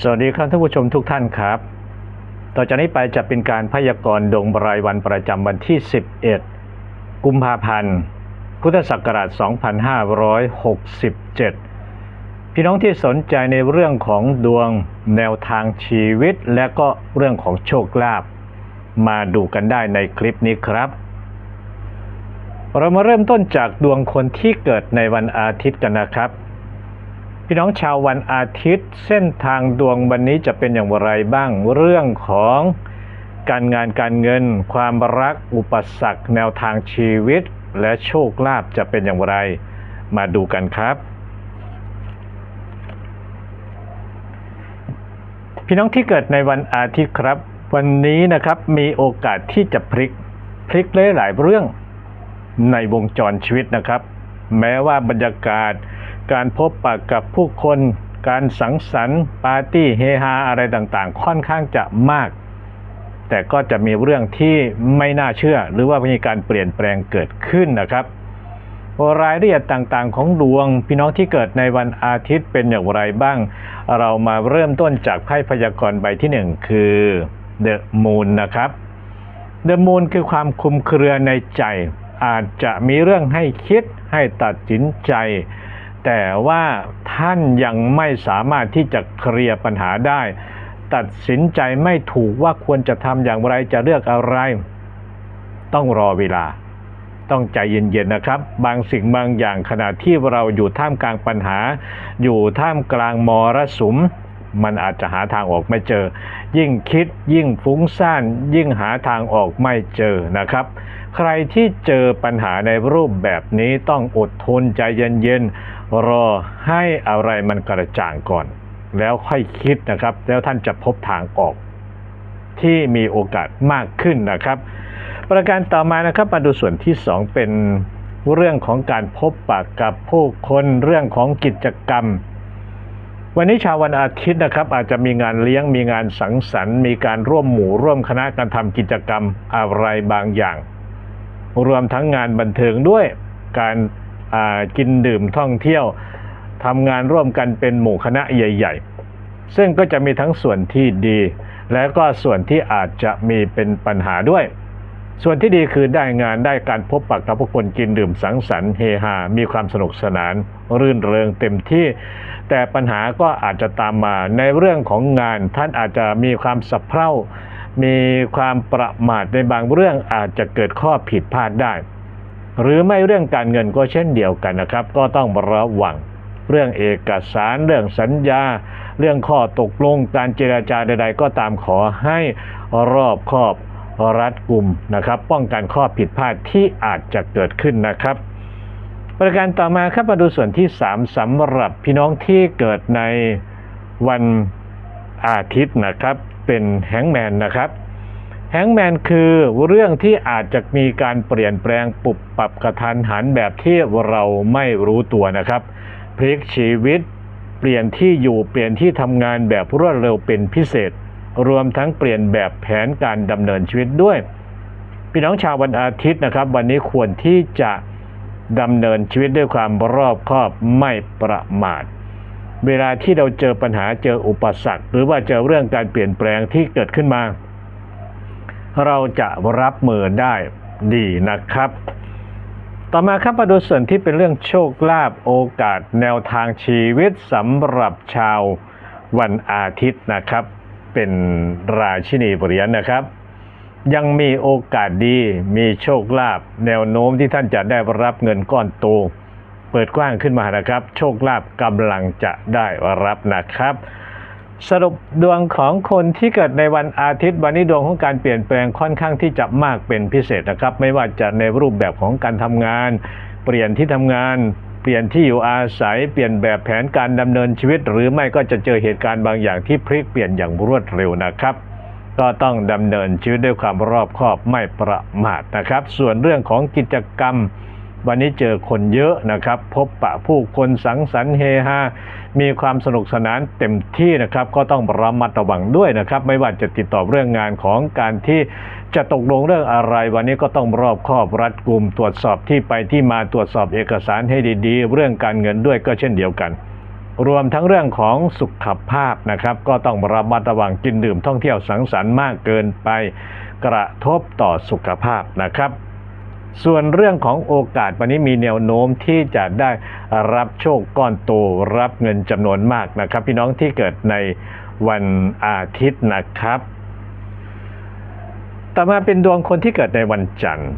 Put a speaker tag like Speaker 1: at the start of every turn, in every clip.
Speaker 1: สวัสดีครับท่านผู้ชมทุกท่านครับ ต่อจากนี้ไปจะเป็นการพยากรณ์ดวงรายวันประจำวันที่ 11 กุมภาพันธ์ พุทธศักราช 2567 พี่น้องที่สนใจในเรื่องของดวงแนวทางชีวิต และก็เรื่องของโชคลาภมาดูกันได้ในคลิปนี้ครับ เรามาเริ่มต้นจากดวงคนที่เกิดในวันอาทิตย์กันนะครับ พี่น้องชาววันอาทิตย์ เส้นทางดวงวันนี้จะเป็นอย่างไรบ้างเรื่องของการงานการเงิน ความรักอุปสรรค แนวทางชีวิต และโชคลาภจะเป็นอย่างไร มาดูกันครับ พี่น้องที่เกิดในวันอาทิตย์ครับ วันนี้นะครับมีโอกาสที่จะพลิกพลิกหลายๆเรื่องในวงจรชีวิตนะครับ แม้ว่าบรรยากาศ การพบปะกับผู้คน การสังสรรค์ ปาร์ตี้เฮฮาอะไรต่างๆ ค่อนข้างจะมาก แต่ก็จะมีเรื่องที่ไม่น่าเชื่อ หรือว่ามีการเปลี่ยนแปลงเกิดขึ้นนะครับรายละเอียดต่างๆ ของดวง พี่น้องที่เกิดในวันอาทิตย์เป็นอย่างไรบ้าง เรามาเริ่มต้นจากไพ่พยากรณ์ใบที่หนึ่งคือ The Moon นะครับ The Moon คือความคุมเครือในใจ อาจจะมีเรื่องให้คิดให้ตัดสินใจ แต่ว่าท่านยังไม่สามารถที่จะเคลียร์ปัญหาได้ ตัดสินใจไม่ถูกว่าควรจะทำอย่างไรจะเลือกอะไร ต้องรอเวลา ต้องใจเย็นๆนะครับ บางสิ่งบางอย่างขณะที่เราอยู่ท่ามกลางปัญหา อยู่ท่ามกลางมรสุม มันอาจจะหาทางออกไม่เจอ ยิ่งคิดยิ่งฟุ้งซ่าน ยิ่งหาทางออกไม่เจอนะครับ ใครที่เจอปัญหาในรูปแบบนี้ต้องอดทนใจเย็นๆรอให้อะไรมันกระจ่างก่อน แล้วค่อยคิดนะครับ แล้วท่านจะพบทางออกที่มีโอกาสมากขึ้นนะครับ ประการต่อมานะครับมาดูส่วนที่ 2 เป็นเรื่องของการพบปะกับผู้คนเรื่องของกิจกรรม วันนี้ชาววันอาทิตย์นะครับอาจจะมีงานเลี้ยงมีงานสังสรรค์ มีการร่วมหมู่ร่วมคณะการทำกิจกรรมอะไรบางอย่าง รวมทั้งงานบันเทิงด้วยการกินดื่มท่องเที่ยวทำงานร่วมกันเป็นหมู่คณะใหญ่ ๆ ซึ่งก็จะมีทั้งส่วนที่ดี และก็ส่วนที่อาจจะมีเป็นปัญหาด้วย ส่วนที่ดีคือได้งานได้การพบปะกับผู้คนกินดื่มสังสรรค์เฮฮา มีความสนุกสนาน รื่นเริงเต็มที่ แต่ปัญหาก็อาจจะตามมาในเรื่องของงานท่านอาจจะมีความสับเพร่า มีความประมาทในบางเรื่องอาจจะเกิดข้อผิดพลาดได้ หรือไม่เรื่องการเงินก็เช่นเดียวกันนะครับ ก็ต้องระวังเรื่องเอกสารเรื่องสัญญา เรื่องข้อตกลงการเจราจาใด ๆ ก็ตามขอให้รอบคอบ รัดกุมนะครับ ป้องกันข้อผิดพลาดที่อาจจะเกิดขึ้นนะครับ ประการต่อมาครับมาดูส่วนที่ 3สำหรับพี่น้องที่เกิดในวันอาทิตย์นะครับ เป็นแฮงแมนนะครับแฮงแมนคือเรื่องที่อาจจะมีการเปลี่ยนแปลงปรับปรับกระทันหันแบบที่เราไม่รู้ตัวนะครับพลิกชีวิต เปลี่ยนที่อยู่เปลี่ยนที่ทำงานแบบรวดเร็วเป็นพิเศษ รวมทั้งเปลี่ยนแบบแผนการดำเนินชีวิตด้วย พี่น้องชาววันอาทิตย์นะครับ วันนี้ควรที่จะดำเนินชีวิตด้วยความรอบคอบไม่ประมาท เวลาที่เราเจอปัญหาเจออุปสรรค หรือว่าเจอเรื่องการเปลี่ยนแปลงที่เกิดขึ้นมา เราจะรับมือได้ดีนะครับ ต่อมาครับมาดูส่วนที่เป็นเรื่องโชคลาภโอกาส แนวทางชีวิตสำหรับชาววันอาทิตย์นะครับ เป็นราชินีเหรียญนะครับ ยังมีโอกาสดีมีโชคลาภแนวโน้มที่ท่านจะได้รับเงินก้อนโตเปิดกว้างขึ้นมานะครับ โชคลาภกำลังจะได้รับนะครับ สรุปดวงของคนที่เกิดในวันอาทิตย์ วันนี้ดวงของการเปลี่ยนแปลงค่อนข้างที่จะมากเป็นพิเศษนะครับ ไม่ว่าจะในรูปแบบของการทำงาน เปลี่ยนที่ทำงาน เปลี่ยนที่อยู่อาศัยเปลี่ยนแบบแผนการดำเนินชีวิต หรือไม่ก็จะเจอเหตุการณ์บางอย่างที่พลิกเปลี่ยนอย่างรวดเร็วนะครับ ก็ต้องดำเนินชีวิตด้วยความรอบคอบไม่ประมาทนะครับ ส่วนเรื่องของกิจกรรม วันนี้เจอคนเยอะนะครับ พบปะผู้คนสังสรรค์เฮฮามีความสนุกสนานเต็มที่นะครับ ก็ต้องระมัดระวังด้วยนะครับ ไม่ว่าจะติดต่อเรื่องงานของการที่ จะตกลงเรื่องอะไรวันนี้ก็ต้องรอบคอบรัดกุมตรวจสอบที่ไปที่มาตรวจสอบเอกสารให้ดีๆ เรื่องการเงินด้วยก็เช่นเดียวกัน รวมทั้งเรื่องของสุขภาพนะครับ ก็ต้องระมัดระวังกินดื่มท่องเที่ยวสังสรรค์มากเกินไป กระทบต่อสุขภาพนะครับ ส่วนเรื่องของโอกาสวันนี้มีแนวโน้มที่จะได้รับโชคก้อนโตรับเงินจำนวนมากนะครับ พี่น้องที่เกิดในวันอาทิตย์นะครับ ต่อมาเป็นดวงคนที่เกิดในวันจันทร์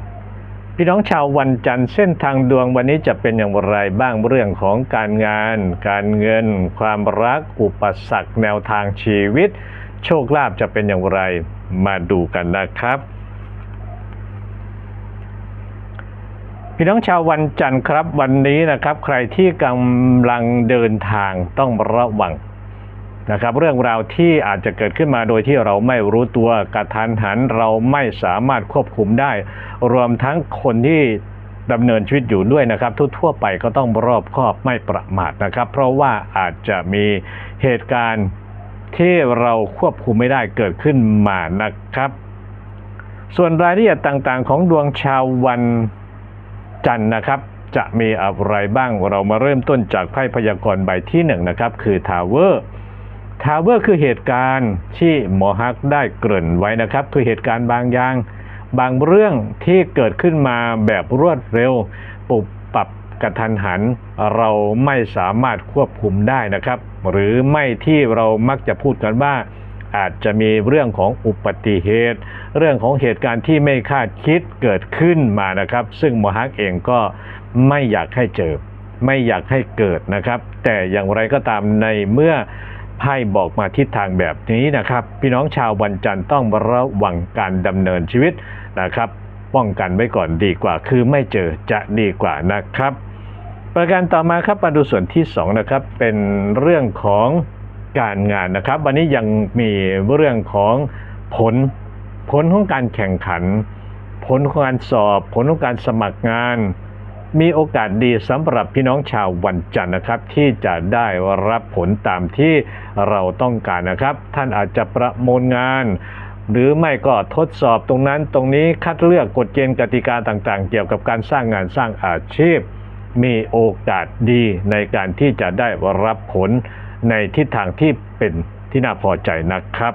Speaker 1: พี่น้องชาววันจันทร์เส้นทางดวงวันนี้จะเป็นอย่างไรบ้างเรื่องของการงาน การเงิน ความรัก อุปสรรคแนวทางชีวิต โชคลาภจะเป็นอย่างไรมาดูกันนะครับ พี่น้องชาววันจันทร์ครับ วันนี้นะครับ ใครที่กำลังเดินทางต้องระวัง นะครับเรื่องราวที่อาจจะเกิดขึ้นมาโดยที่เราไม่รู้ตัวกระทันหันเราไม่สามารถควบคุมได้ รวมทั้งคนที่ดำเนินชีวิตอยู่ด้วยนะครับ ทั่วๆไปก็ต้องรอบคอบไม่ประมาทนะครับ เพราะว่าอาจจะมีเหตุการณ์ที่เราควบคุมไม่ได้เกิดขึ้นมานะครับ ส่วนรายละเอียดต่างๆ ของดวงชาววันจันทร์นะครับ จะมีอะไรบ้างเรามาเริ่มต้นจากไพ่พยากรณ์ใบที่หนึ่งนะครับคือทาวเวอร์ ทาวเวอร์คือเหตุการณ์ที่หมอฮักได้เกริ่นไว้นะครับ คือเหตุการณ์บางอย่าง บางเรื่องที่เกิดขึ้นมาแบบรวดเร็วปุบปรับกระทันหัน เราไม่สามารถควบคุมได้นะครับ หรือไม่ที่เรามักจะพูดกันว่า อาจจะมีเรื่องของอุบัติเหตุ เรื่องของเหตุการณ์ที่ไม่คาดคิดเกิดขึ้นมานะครับ ซึ่งหมอฮักเองก็ไม่อยากให้เจอ ไม่อยากให้เกิดนะครับ แต่อย่างไรก็ตามในเมื่อ ไพ่บอกมาทิศทางแบบนี้นะครับ พี่น้องชาววันจันทร์ต้องระวังการดำเนินชีวิตนะครับ ป้องกันไว้ก่อนดีกว่า คือไม่เจอจะดีกว่านะครับ ประการต่อมาครับมาดูส่วนที่สองนะครับเป็นเรื่องของการงานนะครับ วันนี้ยังมีเรื่องของผลผลของการแข่งขัน ผลของการสอบ ผลของการสมัครงาน มีโอกาสดีสำหรับพี่น้องชาววันจันทร์นะครับ ที่จะได้รับผลตามที่เราต้องการนะครับ ท่านอาจจะประมูลงาน หรือไม่ก็ทดสอบตรงนั้นตรงนี้คัดเลือกกฎเกณฑ์กติกาต่างๆ เกี่ยวกับการสร้างงานสร้างอาชีพ มีโอกาสดีในการที่จะได้รับผลในทิศทางที่เป็นที่น่าพอใจนะครับ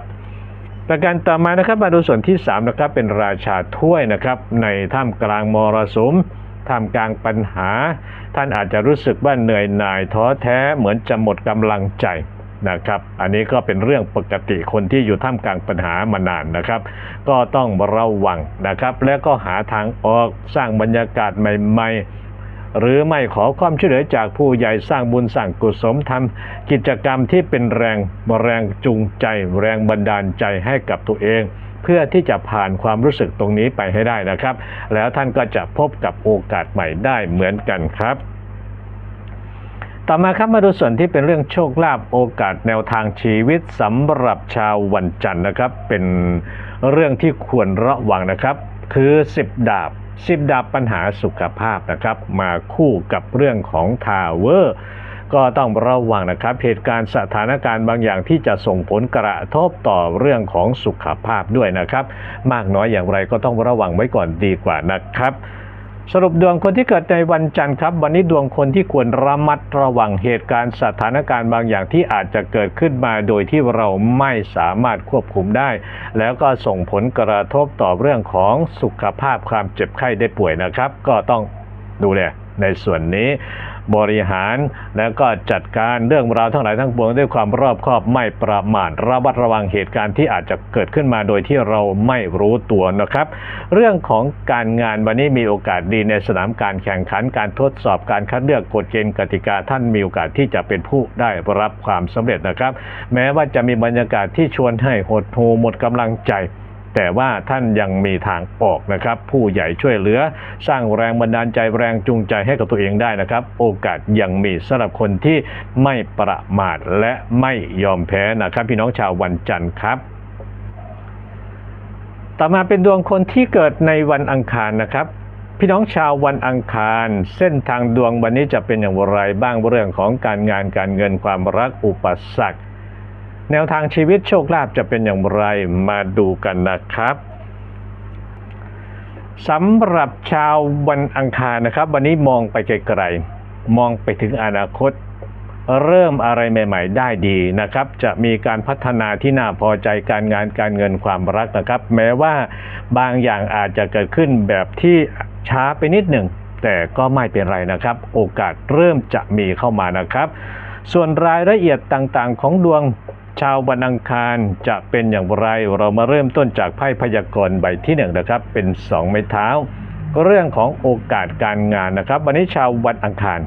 Speaker 1: ประการต่อมานะครับมาดูส่วนที่3นะครับเป็นราชาถ้วยนะครับ ในท่ามกลางมรสุม ท่ามกลางปัญหา ท่านอาจจะรู้สึกว่าเหนื่อยหน่ายท้อแท้เหมือนจะหมดกำลังใจนะครับ อันนี้ก็เป็นเรื่องปกติคนที่อยู่ท่ามกลางปัญหามานานนะครับ ก็ต้องระวังนะครับ และก็หาทางออกสร้างบรรยากาศใหม่ ๆหรือไม่ขอความช่วยเหลือจากผู้ใหญ่สร้างบุญสร้างกุศลทำกิจกรรมที่เป็นแรงแรงจูงใจ แรงบันดาลใจให้กับตัวเอง เพื่อที่จะผ่านความรู้สึกตรงนี้ไปให้ได้นะครับ แล้วท่านก็จะพบกับโอกาสใหม่ได้เหมือนกันครับต่อมาครับมาดูส่วนที่เป็นเรื่องโชคลาภโอกาสแนวทางชีวิตสำหรับชาววันจันทร์นะครับ เป็นเรื่องที่ควรระวังนะครับ คือ 10 ดาบ 10 ดาบปัญหาสุขภาพนะครับ มาคู่กับเรื่องของทาวเวอร์ ก็ต้องระวังนะครับเหตุการณ์สถานการณ์บางอย่างที่จะส่งผลกระทบต่อเรื่องของสุขภาพด้วยนะครับ มากน้อยอย่างไรก็ต้องระวังไว้ก่อนดีกว่านะครับสรุปดวงคนที่เกิดในวันจันทร์ครับ วันนี้ดวงคนที่ควรระมัดระวังเหตุการณ์สถานการณ์บางอย่างที่อาจจะเกิดขึ้นมาโดยที่เราไม่สามารถควบคุมได้ แล้วก็ส่งผลกระทบต่อเรื่องของสุขภาพความเจ็บไข้ได้ป่วยนะครับ ก็ต้องดูแลในส่วนนี้ บริหาร แล้วก็จัดการเรื่องราวทั้งหลายทั้งปวงด้วยความรอบคอบไม่ประมาทระมัดระวังเหตุการณ์ที่อาจจะเกิดขึ้นมาโดยที่เราไม่รู้ตัวนะครับ เรื่องของการงานวันนี้มีโอกาสดีในสนามการแข่งขันการทดสอบการคัดเลือกกฎเกณฑ์กติกาท่านมีโอกาสที่จะเป็นผู้ได้รับความสำเร็จนะครับ แม้ว่าจะมีบรรยากาศที่ชวนให้หดหู่หมดกำลังใจ แต่ว่าท่านยังมีทางออกนะครับ ผู้ใหญ่ช่วยเหลือ สร้างแรงบันดาลใจแรงจูงใจให้กับตัวเองได้นะครับ โอกาสยังมีสำหรับคนที่ไม่ประมาทและไม่ยอมแพ้นะครับ พี่น้องชาววันจันทร์ครับต่อมาเป็นดวงคนที่เกิดในวันอังคารนะครับ พี่น้องชาววันอังคาร เส้นทางดวงวันนี้จะเป็นอย่างไรบ้างเรื่องของการงานการเงินความรักอุปสรรค แนวทางชีวิตโชคลาภจะเป็นอย่างไรมาดูกันนะครับสำหรับชาววันอังคารนะครับ วันนี้มองไปไกลๆมองไปถึงอนาคต เริ่มอะไรใหม่ ๆ ได้ดีนะครับ จะมีการพัฒนาที่น่าพอใจการงานการเงินความรักนะครับ แม้ว่าบางอย่างอาจจะเกิดขึ้นแบบที่ช้าไปนิดหนึ่งแต่ก็ไม่เป็นไรนะครับ โอกาสเริ่มจะมีเข้ามานะครับ ส่วนรายละเอียดต่างๆ ของดวง ชาววันอังคารจะเป็นอย่างไรเรามาเริ่มต้นจากไพ่พยากรณ์ใบที่หนึ่งนะครับ เป็นสองไม้เท้า เรื่องของโอกาสการงานนะครับ วันนี้ชาววันอังคาร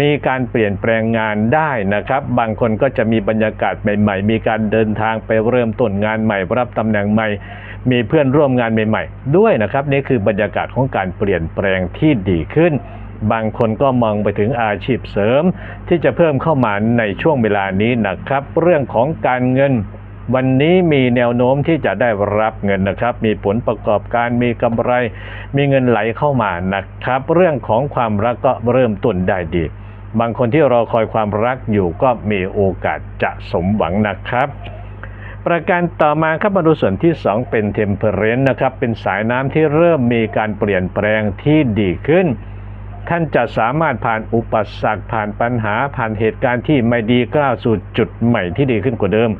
Speaker 1: มีการเปลี่ยนแปลงงานได้นะครับ บางคนก็จะมีบรรยากาศใหม่ ๆ มีการเดินทางไปเริ่มต้นงานใหม่ รับตำแหน่งใหม่ มีเพื่อนร่วมงานใหม่ ๆ ด้วยนะครับนี่คือบรรยากาศของการเปลี่ยนแปลงที่ดีขึ้น บางคนก็มองไปถึงอาชีพเสริม ที่จะเพิ่มเข้ามาในช่วงเวลานี้นะครับ เรื่องของการเงิน วันนี้มีแนวโน้มที่จะได้รับเงินนะครับ มีผลประกอบการมีกำไร มีเงินไหลเข้ามานะครับ เรื่องของความรักก็เริ่มต้นได้ดี บางคนที่รอคอยความรักอยู่ก็มีโอกาสจะสมหวังนะครับประการต่อมาครับมาดูส่วนที่ 2 เป็นเทมเพเรนนะครับ เป็นสายน้ำที่เริ่มมีการเปลี่ยนแปลงที่ดีขึ้น ท่านจะสามารถผ่านอุปสรรคผ่านปัญหาผ่านเหตุการณ์ที่ไม่ดีก้าวสู่จุดใหม่ที่ดีขึ้นกว่าเดิม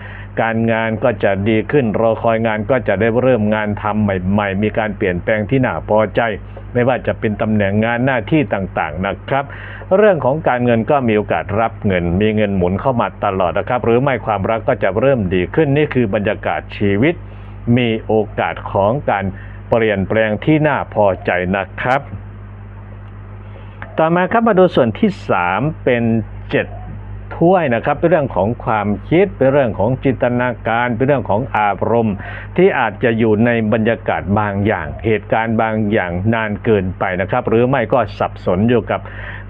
Speaker 1: การงานก็จะดีขึ้นรอคอยงานก็จะได้เริ่มงานทำใหม่ ๆ มีการเปลี่ยนแปลงที่น่าพอใจ ไม่ว่าจะเป็นตำแหน่งงานหน้าที่ต่างๆนะครับ เรื่องของการเงินก็มีโอกาสรับเงิน มีเงินหมุนเข้ามาตลอดนะครับ หรือไม่ความรักก็จะเริ่มดีขึ้นนี่คือบรรยากาศชีวิต มีโอกาสของการเปลี่ยนแปลงที่น่าพอใจนะครับ ต่อมาครับมาดูส่วนที่ 3 เป็น 7 ถ้วยนะครับ เป็นเรื่องของความคิด เป็นเรื่องของจินตนาการ เป็นเรื่องของอารมณ์ ที่อาจจะอยู่ในบรรยากาศบางอย่าง เหตุการณ์บางอย่างนานเกินไปนะครับ หรือไม่ก็สับสนอยู่กับ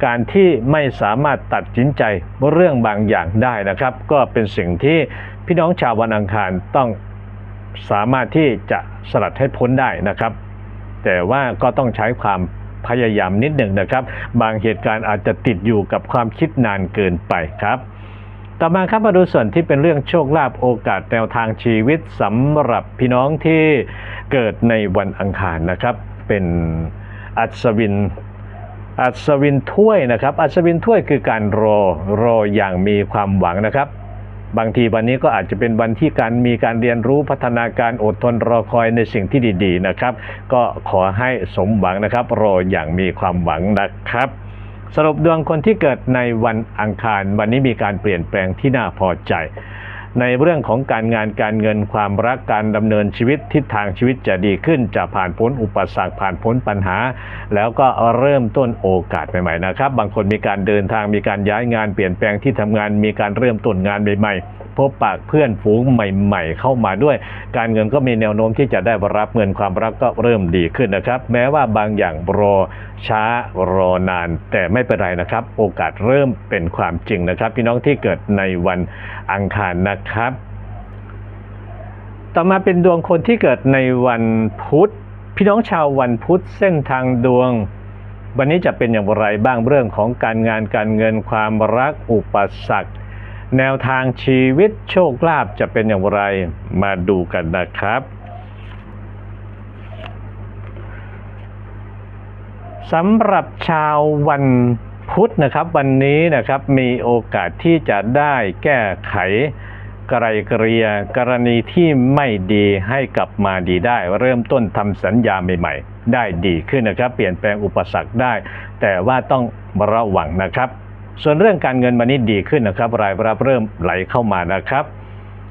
Speaker 1: การที่ไม่สามารถตัดสินใจเรื่องบางอย่างได้นะครับ ก็เป็นสิ่งที่พี่น้องชาววันอังคารต้องสามารถที่จะสลัดให้พ้นได้นะครับ แต่ว่าก็ต้องใช้ความ พยายามนิดหนึ่งนะครับ บางเหตุการณ์อาจจะติดอยู่กับความคิดนานเกินไปครับต่อมาครับมาดูส่วนที่เป็นเรื่องโชคลาภโอกาสแนวทางชีวิตสำหรับพี่น้องที่เกิดในวันอังคารนะครับ เป็นอัศวินอัศวินถ้วยนะครับ อัศวินถ้วยคือการรอรออย่างมีความหวังนะครับ บางทีวันนี้ก็อาจจะเป็นวันที่การมีการเรียนรู้พัฒนาการอดทนรอคอยในสิ่งที่ดี ๆนะครับ ก็ขอให้สมหวังนะครับรออย่างมีความหวังนะครับสรุปดวงคนที่เกิดในวันอังคาร วันนี้มีการเปลี่ยนแปลงที่น่าพอใจ ในเรื่องของการงานการเงินความรักการดำเนินชีวิตทิศทางชีวิตจะดีขึ้น จะผ่านพ้นอุปสรรคผ่านพ้นปัญหา แล้วก็เริ่มต้นโอกาสใหม่ๆนะครับ บางคนมีการเดินทางมีการย้ายงานเปลี่ยนแปลงที่ทำงานมีการเริ่มต้นงานใหม่ๆ พบปะเพื่อนฝูงใหม่ ๆ เข้ามาด้วย การเงินก็มีแนวโน้มที่จะได้รับเงินความรักก็เริ่มดีขึ้นนะครับ แม้ว่าบางอย่างรอช้ารอนาน แต่ไม่เป็นไรนะครับ โอกาสเริ่มเป็นความจริงนะครับ พี่น้องที่เกิดในวันอังคารนะครับ ต่อมาเป็นดวงคนที่เกิดในวันพุธ พี่น้องชาววันพุธเส้นทางดวงวันนี้จะเป็นอย่างไรบ้างเรื่องของการงานการเงินความรักอุปสรรค แนวทางชีวิตโชคลาภจะเป็นอย่างไรมาดูกันนะครับสำหรับชาววันพุธนะครับวันนี้นะครับมีโอกาสที่จะได้แก้ไขไกรเกลียกรณีที่ไม่ดีให้กลับมาดีได้ เริ่มต้นทำสัญญาใหม่ ๆ ได้ดีขึ้นนะครับ เปลี่ยนแปลงอุปสรรคได้ แต่ว่าต้องระวังนะครับ ส่วนเรื่องการเงินวันนี้ดีขึ้นนะครับ รายรับเริ่มไหลเข้ามานะครับ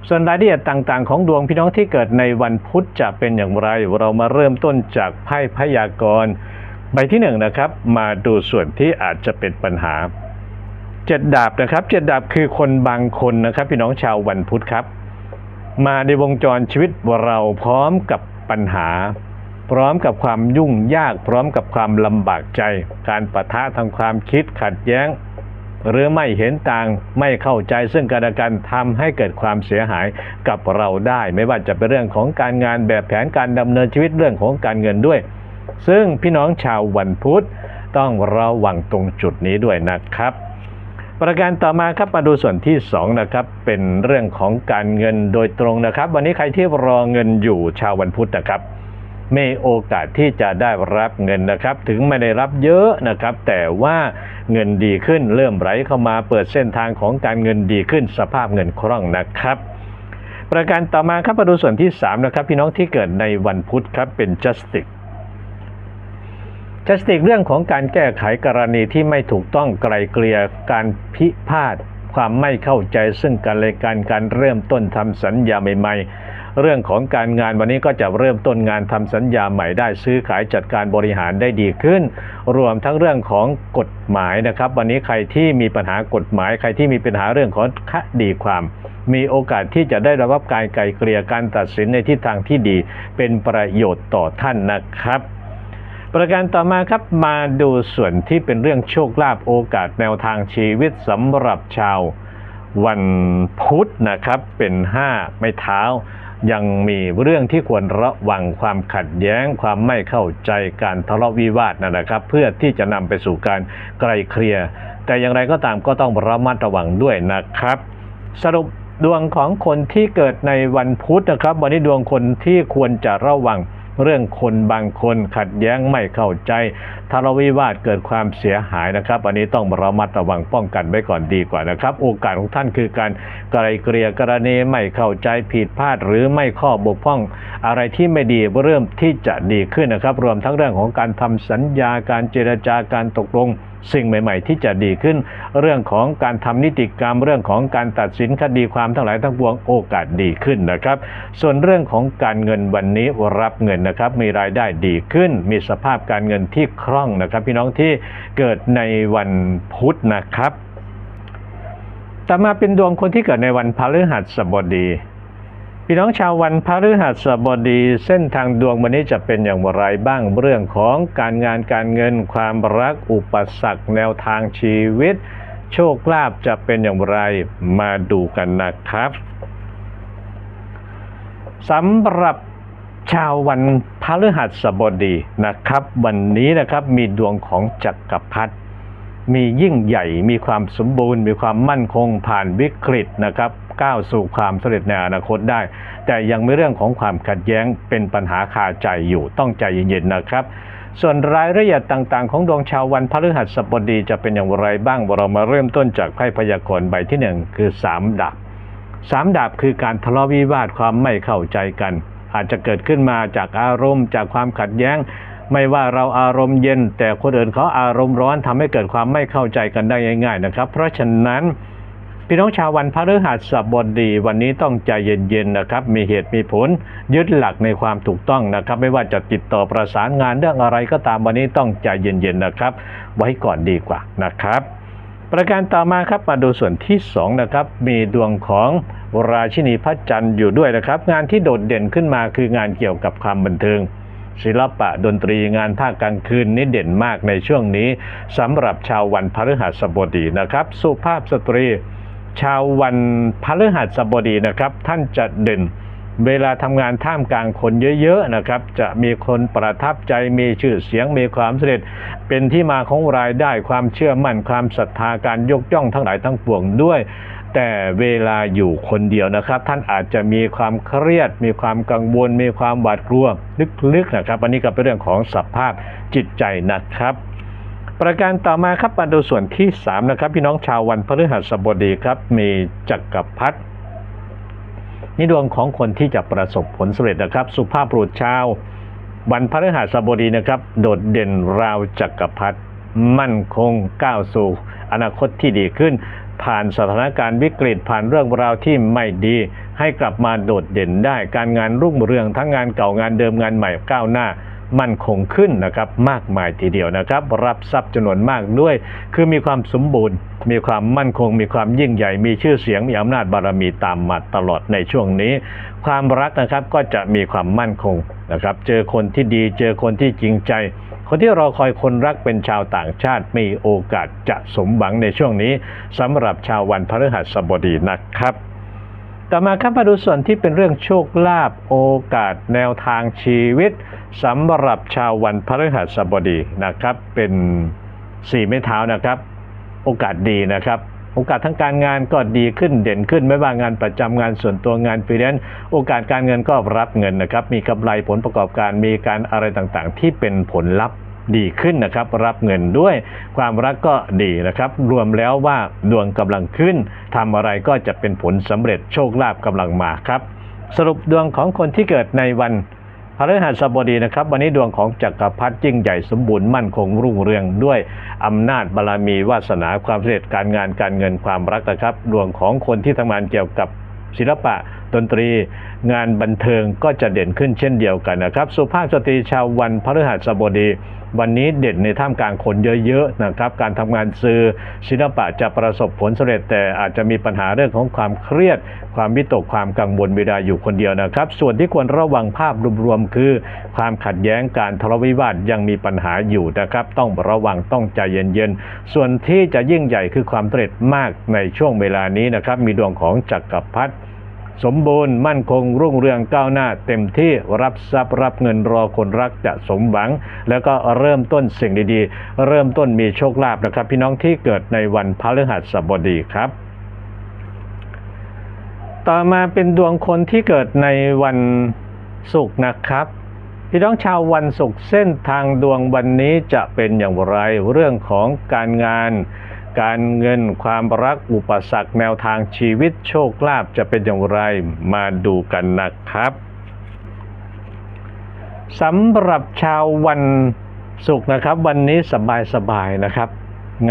Speaker 1: ส่วนรายละเอียดต่างๆ ของดวงพี่น้องที่เกิดในวันพุธจะเป็นอย่างไร เรามาเริ่มต้นจากไพ่พยากรณ์ใบที่หนึ่งนะครับ มาดูส่วนที่อาจจะเป็นปัญหาเจ็ดดาบนะครับเจ็ดดาบคือคนบางคนนะครับ พี่น้องชาววันพุธครับ มาในวงจรชีวิตเราพร้อมกับปัญหา พร้อมกับความยุ่งยาก พร้อมกับความลำบากใจ การปะทะทางความคิดขัดแย้ง หรือไม่เห็นต่างไม่เข้าใจซึ่งกันและกันทำให้เกิดความเสียหายกับเราได้ ไม่ว่าจะเป็นเรื่องของการงานแบบแผนการดำเนินชีวิตเรื่องของการเงินด้วย ซึ่งพี่น้องชาววันพุธต้องระวังตรงจุดนี้ด้วยนะครับ ประการต่อมาครับมาดูส่วนที่2นะครับเป็นเรื่องของการเงินโดยตรงนะครับ วันนี้ใครที่รอเงินอยู่ชาววันพุธนะครับมีโอกาสที่จะได้รับเงินนะครับ ถึงไม่ได้รับเยอะนะครับ แต่ว่า เงินดีขึ้น เริ่มไหลเข้ามาเปิดเส้นทางของการเงินดีขึ้น สภาพเงินคล่องนะครับ ประการต่อมาครับมาดูส่วนที่ 3 นะครับ พี่น้องที่เกิดในวันพุธครับเป็น justice จัสติกเรื่องของการแก้ไขกรณีที่ไม่ถูกต้องไกลเกลี่ยการพิพาทความไม่เข้าใจซึ่งกันและกันการเริ่มต้นทำสัญญาใหม่ๆ เรื่องของการงานวันนี้ก็จะเริ่มต้นงานทำสัญญาใหม่ได้ซื้อขายจัดการบริหารได้ดีขึ้น รวมทั้งเรื่องของกฎหมายนะครับ วันนี้ใครที่มีปัญหากฎหมาย ใครที่มีปัญหาเรื่องของคดีความ มีโอกาสที่จะได้รับการไกลเกลี่ยการตัดสินในทิศทางที่ดี เป็นประโยชน์ต่อท่านนะครับประการต่อมาครับมาดูส่วนที่เป็นเรื่องโชคลาภโอกาสแนวทางชีวิตสำหรับชาว วันพุธนะครับเป็น 5 ไม่เท้า ยังมีเรื่องที่ควรระวังความขัดแย้ง ความไม่เข้าใจการทะเลาะวิวาทนะนะครับ เพื่อที่จะนำไปสู่การไกลเคลียร์แต่อย่างไรก็ตามก็ต้องระมัดระวังด้วยนะครับ สรุปดวงของคนที่เกิดในวันพุธนะครับ วันนี้ดวงคนที่ควรจะระวัง เรื่องคนบางคนขัดแย้งไม่เข้าใจทะเลาะวิวาทเกิดความเสียหายนะครับ อันนี้ต้องระมัดระวังป้องกันไว้ก่อนดีกว่านะครับ โอกาสของท่านคือการไกลเกลี่ยกรณีไม่เข้าใจผิดพลาด หรือไม่ข้อบกพร่อง อะไรที่ไม่ดีเริ่มที่จะดีขึ้นนะครับ รวมทั้งเรื่องของการทำสัญญาการเจรจาการตกลงสิ่งใหม่ ๆ ที่จะดีขึ้น เรื่องของการทำนิติกรรม เรื่องของการตัดสินคดีความทั้งหลายทั้งปวงโอกาสดีขึ้นนะครับ ส่วนเรื่องของการเงินวันนี้รับเงินนะครับมีรายได้ดีขึ้น มีสภาพการเงินที่คล่องนะครับ พี่น้องที่เกิดในวันพุธนะครับ ต่อมาเป็นดวงคนที่เกิดในวันพฤหัสบดีพี่น้องชาววันพฤหัสบดี เส้นทางดวงวันนี้จะเป็นอย่างไรบ้างเรื่องของการงานการเงินความรักอุปสรรคแนวทางชีวิต โชคลาภจะเป็นอย่างไรมาดูกันนะครับสำหรับ ชาววันพฤหัสบดีนะครับ วันนี้นะครับมีดวงของจักรพรรดิมียิ่งใหญ่มีความสมบูรณ์ มีความมั่นคงผ่านวิกฤตนะครับ ก้าวสู่ความสำเร็จในอนาคตได้ แต่ยังมีเรื่องของความขัดแย้งเป็นปัญหาคาใจอยู่ต้องใจเย็นๆนะครับ ส่วนรายละเอียดต่างๆ ของดวงชาววันพฤหัสบดีจะเป็นอย่างไรบ้างเรามาเริ่มต้นจากไพ่พยากรณ์ใบที่หนึ่งคือสามดาบสามดาบคือการทะเลาะวิวาทความไม่เข้าใจกัน อาจจะเกิดขึ้นมาจากอารมณ์จากความขัดแย้ง ไม่ว่าเราอารมณ์เย็น แต่คนอื่นเขาอารมณ์ร้อนทำให้เกิดความไม่เข้าใจกันได้ง่ายๆนะครับ เพราะฉะนั้นพี่น้องชาววันพฤหัสบดีวันนี้ต้องใจเย็นๆนะครับ มีเหตุมีผล ยึดหลักในความถูกต้องนะครับ ไม่ว่าจะติดต่อประสานงานเรื่องอะไรก็ตามวันนี้ต้องใจเย็นๆนะครับ ไว้ก่อนดีกว่านะครับ ประการต่อมาครับมาดูส่วนที่สองนะครับมีดวงของราชินีพระจันทร์อยู่ด้วยนะครับ งานที่โดดเด่นขึ้นมาคืองานเกี่ยวกับความบันเทิง ศิลปะดนตรีงานภาคกลางคืนนี่เด่นมากในช่วงนี้สำหรับชาววันพฤหัสบดีนะครับ สุภาพสตรี ชาววันพฤหัสบดีนะครับ ท่านจะเด่น เวลาทำงานท่ามกลางคนเยอะๆนะครับ จะมีคนประทับใจมีชื่อเสียงมีความสำเร็จ เป็นที่มาของรายได้ความเชื่อมั่นความศรัทธาการยกย่องทั้งหลายทั้งปวงด้วย แต่เวลาอยู่คนเดียวนะครับ ท่านอาจจะมีความเครียด มีความกังวล มีความหวาดกลัวลึกๆนะครับ อันนี้ก็เป็นเรื่องของสภาพจิตใจนะครับประการต่อมาครับมาดูส่วนที่ 3 นะครับ พี่น้องชาววันพฤหัสบดีครับ มีจักรพรรดิ นี่ดวงของคนที่จะประสบผลสำเร็จนะครับ สุภาพบุรุษชาววันพฤหัสบดีนะครับ โดดเด่นราวจักรพรรดิมั่นคงก้าวสู่ อนาคตที่ดีขึ้น ผ่านสถานการณ์วิกฤตผ่านเรื่องราวที่ไม่ดี ให้กลับมาโดดเด่นได้การงานรุ่งเรืองทั้งงานเก่างานเดิมงานใหม่ก้าวหน้า มั่นคงขึ้นนะครับมากมายทีเดียวนะครับ รับทรัพย์จำนวนมากด้วย คือมีความสมบูรณ์ มีความมั่นคง มีความยิ่งใหญ่ มีชื่อเสียงมีอำนาจบารมีตามมาตลอดในช่วงนี้ ความรักนะครับก็จะมีความมั่นคงนะครับเจอคนที่ดีเจอคนที่จริงใจ คนที่รอคอยคนรักเป็นชาวต่างชาติมีโอกาสจะสมหวังในช่วงนี้สำหรับชาววันพฤหัสบดีนะครับ ต่อมาครับมาดูส่วนที่เป็นเรื่องโชคลาภโอกาสแนวทางชีวิตสำหรับชาววันพฤหัสบดีนะครับ เป็นสี่ไม้เท้านะครับ โอกาสดีนะครับ โอกาสทั้งการงานก็ดีขึ้นเด่นขึ้น ไม่ว่างานประจำงานส่วนตัวงานฟรีแลนซ์โอกาสการเงินก็รับเงินนะครับ มีกำไรผลประกอบการมีการอะไรต่างๆ ที่เป็นผลลัพธ์ ดีขึ้นนะครับ รับเงินด้วย ความรักก็ดีนะครับ รวมแล้วว่าดวงกำลังขึ้นทำอะไรก็จะเป็นผลสำเร็จโชคลาภกำลังมาครับ สรุปดวงของคนที่เกิดในวันพฤหัสบดีนะครับ วันนี้ดวงของจักรพรรดิยิ่งใหญ่สมบูรณ์มั่นคงรุ่งเรืองด้วยอำนาจบารมีวาสนาความสำเร็จการงานการเงินความรักนะครับ ดวงของคนที่ทำงานเกี่ยวกับศิลปะ ดนตรี งานบันเทิงก็จะเด่นขึ้นเช่นเดียวกันนะครับ สุภาพสตรีชาววันพฤหัสบดี วันนี้เด่นในท่ามกลางคนเยอะๆนะครับ การทำงานสื่อศิลปะจะประสบผลสำเร็จ แต่อาจจะมีปัญหาเรื่องของความเครียด ความวิตกความกังวลเวลาอยู่คนเดียวนะครับ ส่วนที่ควรระวังภาพรวมๆคือ ความขัดแย้งการทะเลาะวิวาทยังมีปัญหาอยู่นะครับ ต้องระวังต้องใจเย็นๆส่วนที่จะยิ่งใหญ่คือความสำเร็จมากในช่วงเวลานี้นะครับ มีดวงของจักรพรรดิ สมบูรณ์มั่นคงรุ่งเรืองก้าวหน้าเต็มที่รับทรัพย์รับเงินรอคนรักจะสมหวัง แล้วก็เริ่มต้นสิ่งดีๆ เริ่มต้นมีโชคลาภนะครับ พี่น้องที่เกิดในวันพฤหัสบดีครับ ต่อมาเป็นดวงคนที่เกิดในวันศุกร์นะครับพี่น้องชาววันศุกร์เส้นทางดวงวันนี้จะเป็นอย่างไรเรื่องของการงาน การเงินความรักอุปสรรคแนวทางชีวิตโชคลาภจะเป็นอย่างไรมาดูกันนะครับสำหรับชาววันศุกร์นะครับ วันนี้สบายๆนะครับ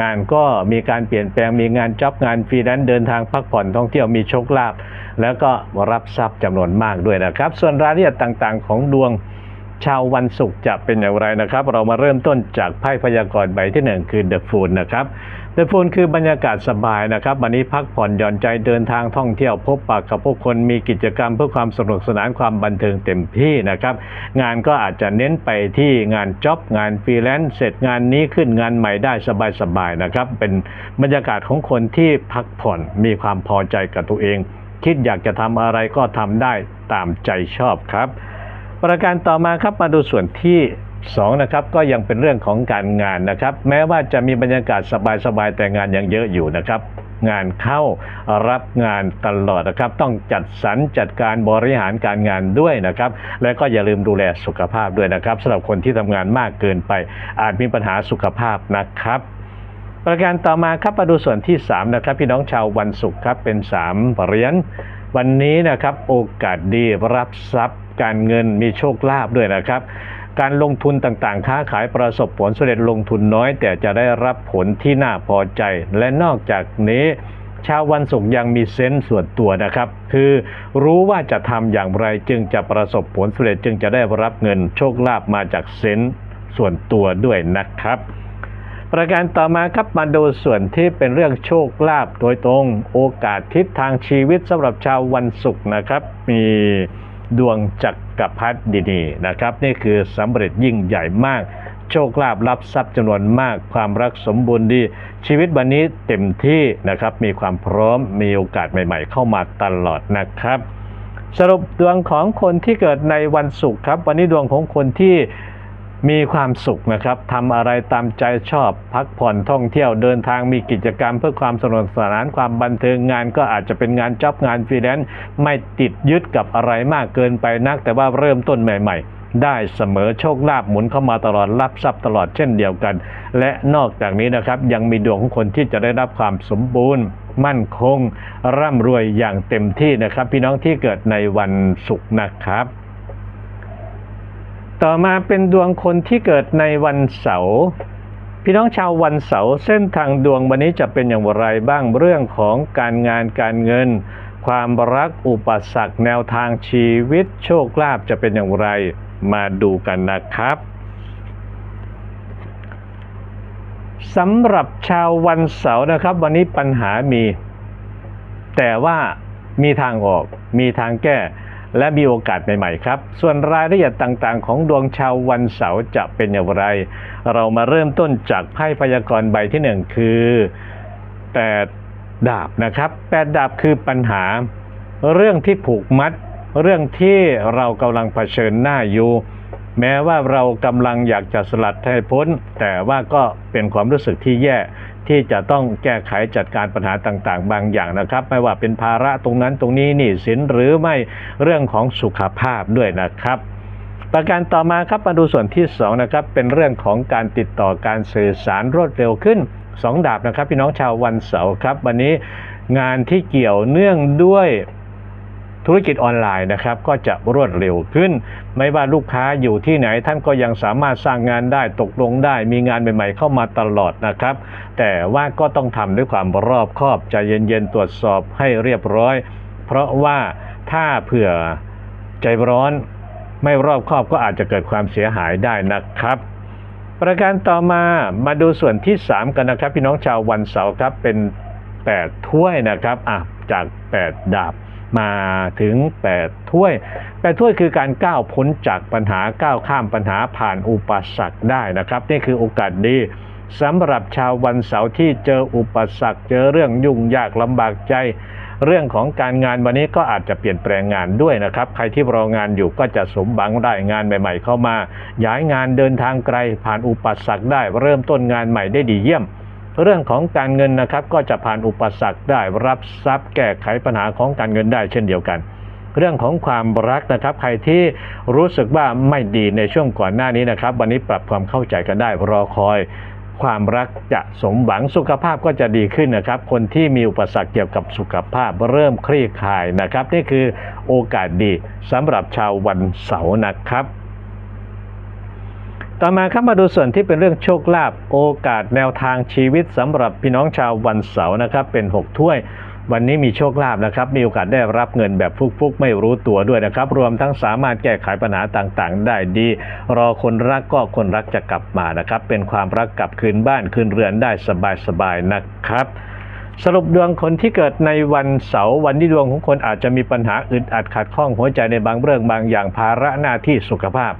Speaker 1: งานก็มีการเปลี่ยนแปลงมีงานจ็อบงานฟรีแลนซ์เดินทางพักผ่อนท่องเที่ยวมีโชคลาภแล้วก็รับทรัพย์จำนวนมากด้วยนะครับ ส่วนรายละเอียดต่างๆ ของดวงชาววันศุกร์จะเป็นอย่างไรนะครับ เรามาเริ่มต้นจากไพ่พยากรณ์ใบที่หนึ่งคือ The Fool นะครับ The Fool คือบรรยากาศสบายนะครับวันนี้พักผ่อนหย่อนใจเดินทางท่องเที่ยวพบปะกับผู้คนมีกิจกรรมเพื่อความสนุกสนานความบันเทิงเต็มที่นะครับ งานก็อาจจะเน้นไปที่งานจ็อบงานฟรีแลนซ์เสร็จงานนี้ขึ้นงานใหม่ได้สบายๆนะครับ เป็นบรรยากาศของคนที่พักผ่อนมีความพอใจกับตัวเอง คิดอยากจะทำอะไรก็ทำได้ตามใจชอบครับ ประการต่อมาครับมาดูส่วนที่ 2นะครับก็ยังเป็นเรื่องของการงานนะครับ แม้ว่าจะมีบรรยากาศสบายๆแต่งานยังเยอะอยู่นะครับ งานเข้ารับงานตลอดนะครับ ต้องจัดสรรจัดการบริหารการงานด้วยนะครับ และก็อย่าลืมดูแลสุขภาพด้วยนะครับสำหรับคนที่ทำงานมากเกินไป อาจมีปัญหาสุขภาพนะครับประการต่อมาครับมาดูส่วนที่ 3 นะครับ พี่น้องชาววันศุกร์ครับเป็น3เหรียญวันนี้นะครับโอกาสดีรับทรัพย์การเงินมีโชคลาภด้วยนะครับ การลงทุนต่างๆ ค้าขายประสบผลสำเร็จลงทุนน้อย แต่จะได้รับผลที่น่าพอใจ และนอกจากนี้ชาววันศุกร์ยังมีเซนส์ส่วนตัวนะครับ คือรู้ว่าจะทำอย่างไรจึงจะประสบผลสำเร็จจึงจะได้รับเงินโชคลาภมาจากเซนส์ส่วนตัวด้วยนะครับ ประการต่อมาครับมาดูส่วนที่เป็นเรื่องโชคลาภโดยตรงโอกาสทิศทางชีวิตสำหรับชาววันศุกร์นะครับ มีดวงจัก กับพัดดินีนะครับ นี่คือสำเร็จยิ่งใหญ่มาก โชคลาภรับทรัพย์จำนวนมาก ความรักสมบูรณ์ดี ชีวิตวันนี้เต็มที่นะครับ มีความพร้อมมีโอกาสใหม่ ๆ เข้ามาตลอดนะครับ สรุปดวงของคนที่เกิดในวันศุกร์ครับ วันนี้ดวงของคนที่ มีความสุขนะครับทำอะไรตามใจชอบ พักผ่อนท่องเที่ยวเดินทางมีกิจกรรม เพื่อความสนุกสนานความบันเทิงงานก็อาจจะเป็นงานจ็อบงานฟรีแลนซ์ไม่ติดยึดกับอะไรมากเกินไปนัก แต่ว่าเริ่มต้นใหม่ ๆได้เสมอโชคลาภหมุนเข้ามาตลอดรับทรัพย์ตลอดเช่นเดียวกัน และนอกจากนี้นะครับยังมีดวงของคนที่จะได้รับความสมบูรณ์ มั่นคง ร่ำรวยอย่างเต็มที่นะครับ พี่น้องที่เกิดในวันศุกร์นะครับ ต่อมาเป็นดวงคนที่เกิดในวันเสาร์พี่น้องชาววันเสาร์เส้นทางดวงวันนี้จะเป็นอย่างไรบ้างเรื่องของการงานการเงิน ความรักอุปสรรคแนวทางชีวิตโชคลาภจะเป็นอย่างไรมาดูกันนะครับสำหรับชาววันเสาร์นะครับ วันนี้ปัญหามี แต่ว่ามีทางออก มีทางแก้ และมีโอกาสใหม่ๆครับ ส่วนรายละเอียดต่างๆ ของดวงชาววันเสาร์จะเป็นอย่างไร เรามาเริ่มต้นจากไพ่พยากรณ์ใบที่หนึ่งคือแปดดาบนะครับแปดดาบคือปัญหา เรื่องที่ผูกมัด เรื่องที่เรากำลังเผชิญหน้าอยู่ แม้ว่าเรากำลังอยากจะสลัดให้พ้น แต่ว่าก็เป็นความรู้สึกที่แย่ ที่จะต้องแก้ไขจัดการปัญหาต่างๆ บางอย่างนะครับ ไม่ว่าเป็นภาระตรงนั้นตรงนี้นี่สินหรือไม่เรื่องของสุขภาพด้วยนะครับ ประการต่อมาครับมาดูส่วนที่สองนะครับเป็นเรื่องของการติดต่อการสื่อสารรวดเร็วขึ้นสองดาบนะครับ พี่น้องชาววันเสาร์ครับ วันนี้งานที่เกี่ยวเนื่องด้วย ธุรกิจออนไลน์นะครับก็จะรวดเร็วขึ้น ไม่ว่าลูกค้าอยู่ที่ไหนท่านก็ยังสามารถสร้างงานได้ตกลงได้ มีงานใหม่ ๆ เข้ามาตลอดนะครับ แต่ว่าก็ต้องทำด้วยความรอบคอบใจเย็นๆตรวจสอบให้เรียบร้อย เพราะว่าถ้าเผื่อใจร้อนไม่รอบคอบก็อาจจะเกิดความเสียหายได้นะครับประการต่อมามาดูส่วนที่ 3 กันนะครับ พี่น้องชาววันเสาร์ครับเป็น 8 ถ้วยนะครับอะจาก 8 ดาบ มาถึง 8 ถ้วย 8 ถ้วยคือการก้าวพ้นจากปัญหาก้าวข้ามปัญหาผ่านอุปสรรคได้นะครับ นี่คือโอกาสดีสำหรับชาววันเสาร์ที่เจออุปสรรค เจอเรื่องยุ่งยากลำบากใจ เรื่องของการงานวันนี้ก็อาจจะเปลี่ยนแปลงงานด้วยนะครับ ใครที่รองานอยู่ก็จะสมหวังได้งานใหม่ ๆ เข้ามา ย้ายงานเดินทางไกลผ่านอุปสรรคได้ เริ่มต้นงานใหม่ได้ดีเยี่ยม เรื่องของการเงินนะครับก็จะผ่านอุปสรรคได้รับทรัพย์แก้ไขปัญหาของการเงินได้เช่นเดียวกัน เรื่องของความรักนะครับใครที่รู้สึกว่าไม่ดีในช่วงก่อนหน้านี้นะครับ วันนี้ปรับความเข้าใจกันได้รอคอยความรักจะสมหวังสุขภาพก็จะดีขึ้นนะครับ คนที่มีอุปสรรคเกี่ยวกับสุขภาพเริ่มคลี่คลายนะครับ นี่คือโอกาสดีสำหรับชาววันเสาร์นะครับ ต่อมาครับมาดูส่วนที่เป็นเรื่องโชคลาภโอกาสแนวทางชีวิตสำหรับพี่น้องชาววันเสาร์นะครับเป็น 6 ถ้วย วันนี้มีโชคลาภนะครับ มีโอกาสได้รับเงินแบบฟุกๆ ไม่รู้ตัวด้วยนะครับ รวมทั้งสามารถแก้ไขปัญหาต่างๆ ได้ดี รอคนรักก็คนรักจะกลับมานะครับ เป็นความรักกลับคืนบ้านคืนเรือนได้สบายๆนะครับสรุปดวงคนที่เกิดในวันเสาร์วันที่ดวงของคนอาจจะมีปัญหาอึดอัดขัดข้องหัวใจในบางเรื่องบางอย่างภาระหน้าที่สุขภาพ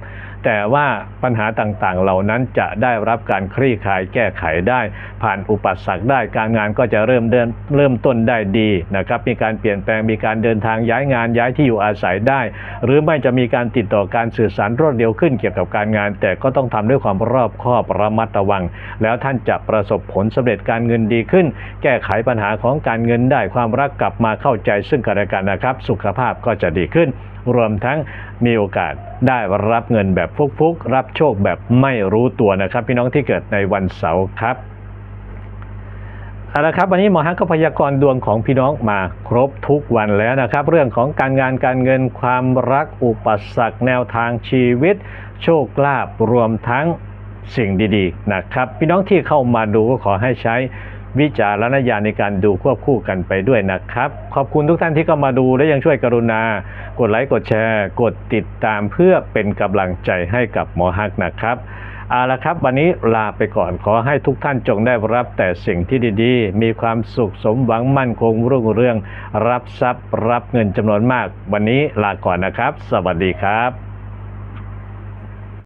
Speaker 1: แต่ว่าปัญหาต่างๆ เหล่านั้นจะได้รับการคลี่คลายแก้ไขได้ ผ่านอุปสรรคได้การงานก็จะเริ่มเดินเริ่มต้นได้ดีนะครับมีการเปลี่ยนแปลงมีการเดินทางย้ายงานย้ายที่อยู่อาศัยได้ หรือไม่จะมีการติดต่อการสื่อสารรวดเร็วขึ้นเกี่ยวกับการงาน แต่ก็ต้องทำด้วยความรอบคอบระมัดระวัง แล้วท่านจะประสบผลสำเร็จการเงินดีขึ้น แก้ไขปัญหาของการเงินได้ความรักกลับมาเข้าใจซึ่งกันและกันนะครับ สุขภาพก็จะดีขึ้น รวมทั้งมีโอกาสได้รับเงินแบบฟุกๆ รับโชคแบบไม่รู้ตัวนะครับ พี่น้องที่เกิดในวันเสาร์ครับเอาละครับวันนี้หมอฮักก็พยากรณ์ดวงของพี่น้องมาครบทุกวันแล้วนะครับ เรื่องของการงานการเงินความรักอุปสรรคแนวทางชีวิต โชคลาภรวมทั้งสิ่งดีๆนะครับ พี่น้องที่เข้ามาดูก็ขอให้ใช้ วิจารณญาณในการดูควบคู่กันไปด้วยนะครับ ขอบคุณทุกท่านที่เข้ามาดูและยังช่วยกรุณา กดไลค์กดแชร์ กดติดตามเพื่อเป็นกำลังใจให้กับหมอฮักนะครับเอาละครับ วันนี้ลาไปก่อนขอให้ทุกท่านจงได้รับแต่สิ่งที่ดีๆ มีความสุขสมหวังมั่นคงรุ่งเรือง รับทรัพย์ รับเงินจำนวนมาก วันนี้ลาก่อนนะครับ สวัสดีครับ